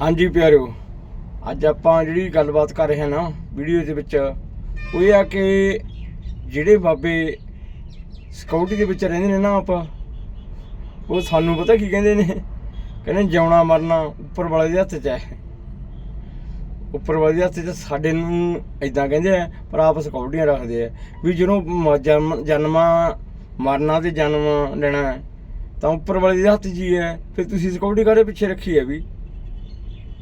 ਹਾਂਜੀ ਪਿਆਰਿਓ, ਅੱਜ ਆਪਾਂ ਜਿਹੜੀ ਗੱਲਬਾਤ ਕਰ ਰਹੇ ਹਾਂ ਨਾ ਵੀਡੀਓ ਦੇ ਵਿੱਚ, ਉਹ ਇਹ ਆ ਕਿ ਜਿਹੜੇ ਬਾਬੇ ਸਿਕਿਉਰਿਟੀ ਦੇ ਵਿੱਚ ਰਹਿੰਦੇ ਨੇ ਨਾ ਆਪਾਂ, ਉਹ ਸਾਨੂੰ ਪਤਾ ਕੀ ਕਹਿੰਦੇ ਨੇ? ਕਹਿੰਦੇ ਜਿਉਣਾ ਮਰਨਾ ਉੱਪਰ ਵਾਲੇ ਦੇ ਹੱਥ 'ਚ ਹੈ। ਉੱਪਰ ਵਾਲੇ ਦੇ ਹੱਥ 'ਚ ਸਾਡੇ ਨੂੰ ਇਦਾਂ ਕਹਿੰਦੇ ਆ, ਪਰ ਆਪ ਸਿਕਿਉਰਟੀਆਂ ਰੱਖਦੇ ਆ, ਵੀ ਜਦੋਂ ਮ- ਜਨਮ, ਜਨਮਾ ਮਰਨਾ ਤੇ ਜਨਮ ਲੈਣਾ ਤਾਂ ਉੱਪਰ ਵਾਲੇ ਦੇ ਹੱਥ 'ਚ ਹੀ ਹੈ, ਫਿਰ ਤੁਸੀਂ ਸਿਕਿਉਰਿਟੀ ਕਾਹਦੇ ਪਿੱਛੇ ਰੱਖੀ ਹੈ ਵੀ?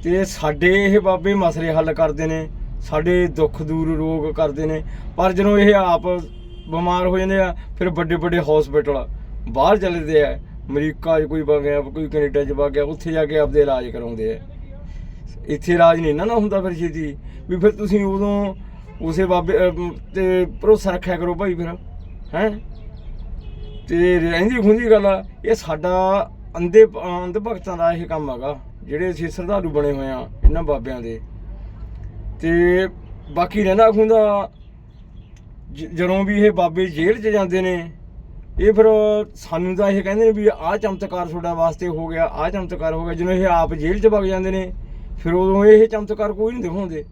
ਤੇ ਸਾਡੇ ਇਹ ਬਾਬੇ ਮਸਲੇ ਹੱਲ ਕਰਦੇ ਨੇ, ਸਾਡੇ ਦੁੱਖ ਦੂਰ ਰੋਗ ਕਰਦੇ ਨੇ, ਪਰ ਜਦੋਂ ਇਹ ਆਪ ਬਿਮਾਰ ਹੋ ਜਾਂਦੇ ਆ, ਫਿਰ ਵੱਡੇ ਵੱਡੇ ਹਸਪੀਟਲ ਬਾਹਰ ਚੱਲਦੇ ਆ। ਅਮਰੀਕਾ 'ਚ ਕੋਈ ਵਗ ਗਿਆ, ਕੋਈ ਕੈਨੇਡਾ 'ਚ ਵਗ ਗਿਆ, ਉੱਥੇ ਜਾ ਕੇ ਆਪਦੇ ਇਲਾਜ ਕਰਾਉਂਦੇ ਆ। ਇੱਥੇ ਇਲਾਜ ਨਹੀਂ ਨਾ ਨਾ ਹੁੰਦਾ ਫਿਰ ਛੇਤੀ। ਵੀ ਫਿਰ ਤੁਸੀਂ ਉਦੋਂ ਉਸੇ ਬਾਬੇ ਤੇ ਭਰੋਸਾ ਰੱਖਿਆ ਕਰੋ ਭਾਈ ਫਿਰ, ਹੈ? ਤੇ ਰਹਿੰਦੀ ਖੁੰਦੀ ਗੱਲ ਆ, ਇਹ ਸਾਡਾ ਅੰਦੇ ਅੰਧ ਭਗਤਾਂ ਦਾ ਇਹ ਕੰਮ ਹੈਗਾ, ਜਿਹੜੇ ਅਸੀਂ ਸ਼ਰਧਾਲੂ ਬਣੇ ਹੋਏ ਆ ਇਹਨਾਂ ਬਾਬਿਆਂ ਦੇ। ਤੇ ਬਾਕੀ ਰਹਿੰਦਾ ਖੁੰਦਾ ਜ- ਜਦੋਂ ਵੀ ਇਹ ਬਾਬੇ ਜੇਲ੍ਹ 'ਚ ਜਾਂਦੇ ਨੇ, ਇਹ ਫਿਰ ਸਾਨੂੰ ਤਾਂ ਇਹ ਕਹਿੰਦੇ ਨੇ ਵੀ ਆਹ ਚਮਤਕਾਰ ਤੁਹਾਡਾ ਵਾਸਤੇ ਹੋ ਗਿਆ, ਆਹ ਚਮਤਕਾਰ ਹੋ ਗਿਆ। ਜਦੋਂ ਇਹ ਆਪ ਜੇਲ੍ਹ 'ਚ ਵਗ ਜਾਂਦੇ ਨੇ, ਫਿਰ ਉਦੋਂ ਇਹ ਚਮਤਕਾਰ ਕੋਈ ਨਹੀਂ ਦਿਖਾਉਂਦੇ।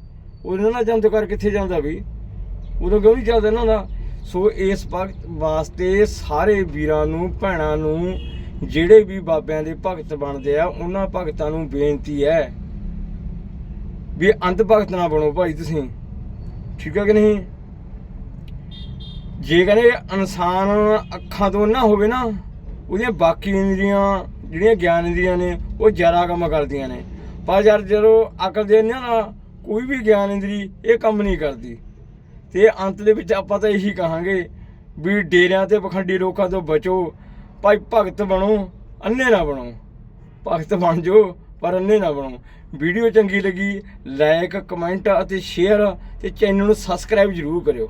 ਉਹਨਾਂ ਦਾ ਚਮਤਕਾਰ ਕਿੱਥੇ ਜਾਂਦਾ ਵੀ? ਉਦੋਂ ਕਿਉਂ ਨਹੀਂ ਚੱਲਦਾ ਇਹਨਾਂ ਦਾ? ਸੋ ਇਸ ਵਕਤ ਵਾਸਤੇ ਸਾਰੇ ਵੀਰਾਂ ਨੂੰ, ਭੈਣਾਂ ਨੂੰ ਜਿਹੜੇ ਵੀ ਬਾਬਿਆਂ ਦੇ ਭਗਤ ਬਣਦੇ ਆ, ਉਹਨਾਂ ਭਗਤਾਂ ਨੂੰ ਬੇਨਤੀ ਹੈ ਵੀ ਅੰਧ ਭਗਤ ਨਾ ਬਣੋ ਭਾਈ ਤੁਸੀਂ। ਠੀਕ ਹੈ ਕਿ ਨਹੀਂ? ਜੇ ਕਹਿੰਦੇ ਇਨਸਾਨ ਅੱਖਾਂ ਤੋਂ ਨਾ ਹੋਵੇ ਨਾ, ਉਹਦੀਆਂ ਬਾਕੀ ਇੰਦਰੀਆਂ, ਜਿਹੜੀਆਂ ਗਿਆਨ ਇੰਦਰੀਆਂ ਨੇ, ਉਹ ਜ਼ਿਆਦਾ ਕੰਮ ਕਰਦੀਆਂ ਨੇ। ਪਰ ਯਾਰ ਜਦੋਂ ਅਕਲ ਦੇ ਨਾ, ਕੋਈ ਵੀ ਗਿਆਨ ਇੰਦਰੀ, ਇਹ ਕੰਮ ਨਹੀਂ ਕਰਦੀ। ਤੇ ਅੰਤ ਦੇ ਵਿੱਚ ਆਪਾਂ ਤਾਂ ਇਹੀ ਕਹਾਂਗੇ ਵੀ ਡੇਰਿਆਂ ਤੇ ਪਖੰਡੀ ਲੋਕਾਂ ਤੋਂ ਬਚੋ ਭਾਈ ਭਗਤ ਬਣੋ ਅੰਨੇ ਨਾ ਬਣੋ। ਭਗਤ ਬਣ ਜਾਓ, ਪਰ ਅੰਨੇ ਨਾ ਬਣੋ। ਵੀਡੀਓ ਚੰਗੀ ਲੱਗੀ ਲਾਈਕ ਕਮੈਂਟ ਅਤੇ ਸ਼ੇਅਰ ਤੇ ਚੈਨਲ ਨੂੰ ਸਬਸਕ੍ਰਾਈਬ ਜ਼ਰੂਰ ਕਰਿਓ।